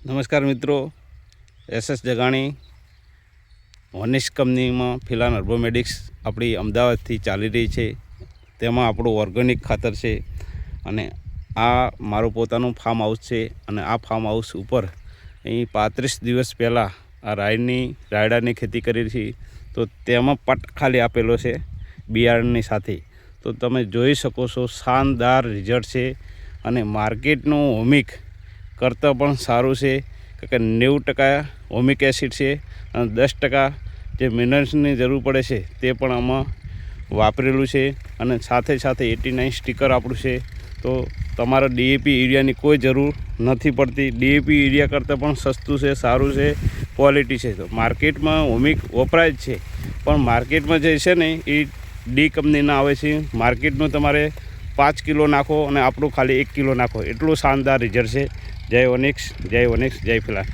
નમસ્કાર મિત્રો, એસએસ જગાણી વનિશ કંપનીમાં ફિલાન અર્બોમેડિક્સ આપણી અમદાવાદથી ચાલી રહી છે. તેમાં આપણું ઓર્ગેનિક ખાતર છે અને આ મારું પોતાનું ફાર્મ હાઉસ છે અને આ ફાર્મ હાઉસ ઉપર અહીં પાંત્રીસ દિવસ પહેલાં આ રાયડની, રાયડાની ખેતી કરી છે. તો તેમાં પટ ખાલી આપેલો છે બિયારણની સાથે. તો તમે જોઈ શકો છો, શાનદાર રિઝલ્ટ છે અને માર્કેટનું હોમિક કરતાં પણ સારું છે. કે નેવું ટકા હોમિક એસિડ છે અને દસ ટકા જે મિનરલ્સની જરૂર પડે છે તે પણ આમાં વાપરેલું છે અને સાથે સાથે એટી નાઇન સ્ટીકર આપણું છે. તો તમારે ડીએપી યુરિયાની કોઈ જરૂર નથી પડતી. ડીએપી યુરિયા કરતાં પણ સસ્તું છે, સારું છે, ક્વોલિટી છે. તો માર્કેટમાં હોમિક વપરાય જ છે. પણ માર્કેટમાં જે છે ને એ ડી કંપનીના આવે છે. માર્કેટનું તમારે પાંચ કિલો નાખો અને આપણું ખાલી એક કિલો નાખો. એટલું શાનદાર રિઝલ્ટ છે. જય ઓનિક્સ જય ઓનિક્સ જય ફિલાન